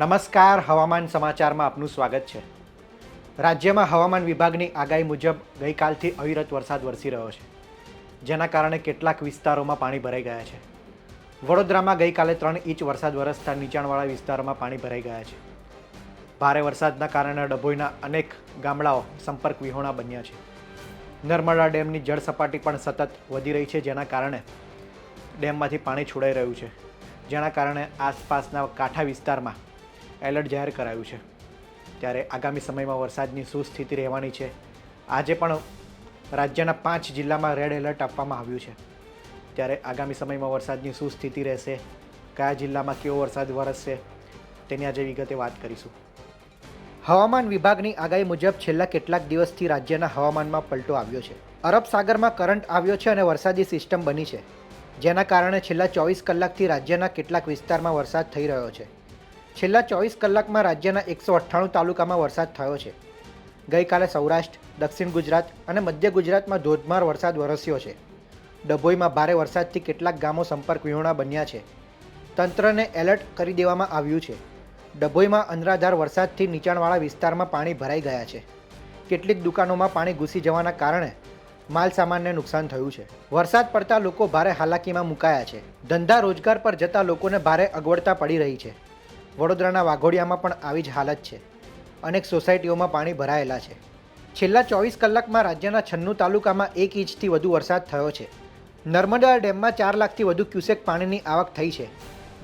નમસ્કાર, હવામાન સમાચારમાં આપનું સ્વાગત છે. રાજ્યમાં હવામાન વિભાગની આગાહી મુજબ ગઈકાલથી અવિરત વરસાદ વરસી રહ્યો છે, જેના કારણે કેટલાક વિસ્તારોમાં પાણી ભરાઈ ગયા છે. વડોદરામાં ગઈકાલે ત્રણ ઇંચ વરસાદ વરસતા નીચાણવાળા વિસ્તારોમાં પાણી ભરાઈ ગયા છે. ભારે વરસાદના કારણે ડભોઈના અનેક ગામડાઓ સંપર્ક વિહોણા બન્યા છે. નર્મદા ડેમની જળ સપાટી પણ સતત વધી રહી છે, જેના કારણે ડેમમાંથી પાણી છોડાઈ રહ્યું છે, જેના કારણે આસપાસના કાંઠા વિસ્તારમાં એલર્ટ જાહેર કરાયું છે. ત્યારે આગામી સમયમાં વરસાદની શું સ્થિતિ રહેવાની છે. આજે પણ રાજ્યના પાંચ જિલ્લામાં રેડ એલર્ટ આપવામાં આવ્યું છે. ત્યારે આગામી સમયમાં વરસાદની શું સ્થિતિ રહેશે. કયા જિલ્લામાં કેવો વરસાદ વરસશે, તેની આજે વિગતે વાત કરીશું. હવામાન વિભાગની આગાહી મુજબ છેલ્લા કેટલાક દિવસથી રાજ્યના હવામાનમાં પલટો આવ્યો છે. અરબ સાગરમાં કરંટ આવ્યો છે અને વરસાદી સિસ્ટમ બની છે. જેના કારણે છેલ્લા ચોવીસ કલાકથી રાજ્યના કેટલાક વિસ્તારમાં વરસાદ થઈ રહ્યો છે. છેલ્લા ચોવીસ કલાકમાં રાજ્યના એકસો અઠ્ઠાણું તાલુકામાં વરસાદ થયો છે. ગઈકાલે સૌરાષ્ટ્ર, દક્ષિણ ગુજરાત અને મધ્ય ગુજરાતમાં ધોધમાર વરસાદ વરસ્યો છે. ડભોઈમાં ભારે વરસાદથી કેટલાક ગામો સંપર્ક વિહોણા બન્યા છે. તંત્રને એલર્ટ કરી દેવામાં આવ્યું છે. ડભોઈમાં અનરાધાર વરસાદથી નીચાણવાળા વિસ્તારમાં પાણી ભરાઈ ગયા છે. કેટલીક દુકાનોમાં પાણી ઘૂસી જવાના કારણે માલ સામાનને નુકસાન થયું છે. વરસાદ પડતા લોકો ભારે હાલાકીમાં મુકાયા છે. ધંધા રોજગાર પર જતા લોકોને ભારે અગવડતા પડી રહી છે. વડોદરાના વાઘોડિયામાં પણ આવી જ હાલત છે. અનેક સોસાયટીઓમાં પાણી ભરાયેલા છે. છેલ્લા ચોવીસ કલાકમાં રાજ્યના છન્નું તાલુકામાં એક ઇંચથી વધુ વરસાદ થયો છે. નર્મદા ડેમમાં ચાર લાખથી વધુ ક્યુસેક પાણીની આવક થઈ છે.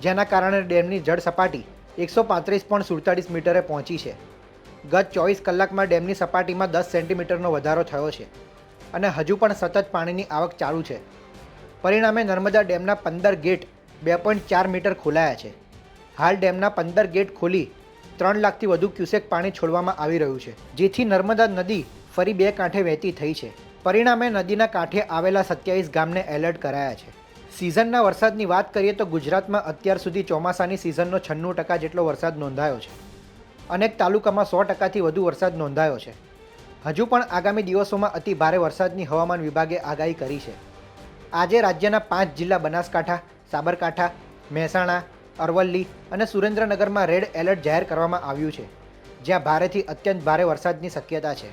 જેના કારણે ડેમની જળ સપાટી એકસો પાંત્રીસ પોઈન્ટ સુડતાલીસ મીટરે પહોંચી છે. ગત ચોવીસ કલાકમાં ડેમની સપાટીમાં દસ સેન્ટીમીટરનો વધારો થયો છે અને હજુ પણ સતત પાણીની આવક ચાલુ છે. પરિણામે નર્મદા ડેમના પંદર ગેટ બે પોઈન્ટ ચાર મીટર ખોલાયા છે. હાલ ડેમના પંદર ગેટ ખોલી ત્રણ લાખથી વધુ ક્યુસેક પાણી છોડવામાં આવી રહ્યું છે, જેથી નર્મદા નદી ફરી બે કાંઠે વહેતી થઈ છે. પરિણામે નદીના કાંઠે આવેલા સત્યાવીસ ગામને એલર્ટ કરાયા છે. સિઝનના વરસાદની વાત કરીએ તો ગુજરાતમાં અત્યાર સુધી ચોમાસાની સિઝનનો છન્નું ટકા જેટલો વરસાદ નોંધાયો છે અનેક તાલુકામાં સો ટકાથી વધુ વરસાદ નોંધાયો છે. હજુ પણ આગામી દિવસોમાં અતિ ભારે વરસાદની હવામાન વિભાગે આગાહી કરી છે. આજે રાજ્યના પાંચ જિલ્લા બનાસકાંઠા, સાબરકાંઠા, મહેસાણા અરવલ્લી અને સુરેન્દ્રનગરમાં રેડ એલર્ટ જાહેર કરવામાં આવ્યું છે, જ્યાં ભારેથી અત્યંત ભારે વરસાદની શક્યતા છે.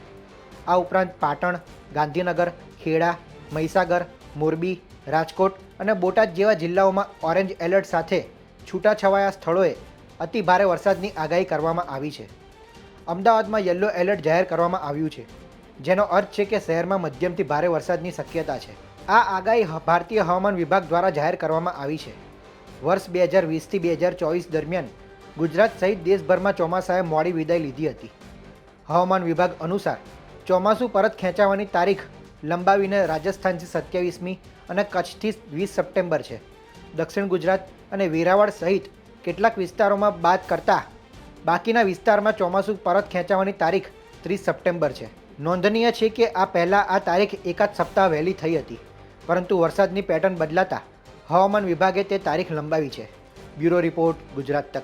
આ ઉપરાંત પાટણ, ગાંધીનગર, ખેડા, મહીસાગર, મોરબી, રાજકોટ અને બોટાદ જેવા જિલ્લાઓમાં ઓરેન્જ એલર્ટ સાથે છૂટાછવાયા સ્થળોએ અતિ ભારે વરસાદની આગાહી કરવામાં આવી છે. અમદાવાદમાં યલો એલર્ટ જાહેર કરવામાં આવ્યું છે, જેનો અર્થ છે કે શહેરમાં મધ્યમથી ભારે વરસાદની શક્યતા છે. આ આગાહી ભારતીય હવામાન વિભાગ દ્વારા જાહેર કરવામાં આવી છે. વર્ષ બે હજાર વીસથી બે હજાર ચોવીસ દરમિયાન ગુજરાત સહિત દેશભરમાં ચોમાસાએ મોડી વિદાય લીધી હતી. હવામાન વિભાગ અનુસાર, ચોમાસું પરત ખેંચાવાની તારીખ લંબાવીને રાજસ્થાનથી સત્યાવીસમી અને કચ્છથી વીસ સપ્ટેમ્બર છે. દક્ષિણ ગુજરાત અને વેરાવળ સહિત કેટલાક વિસ્તારોમાં બાદ કરતા બાકીના વિસ્તારમાં ચોમાસું પરત ખેંચાવાની તારીખ ત્રીસ સપ્ટેમ્બર છે. નોંધનીય છે કે આ પહેલાં આ તારીખ એકાદ સપ્તાહ વહેલી થઈ હતી, પરંતુ વરસાદની પેટર્ન બદલાતા હવામાન વિભાગે તે તારીખ લંબાવી છે. બ્યુરો રિપોર્ટ ગુજરાત તક.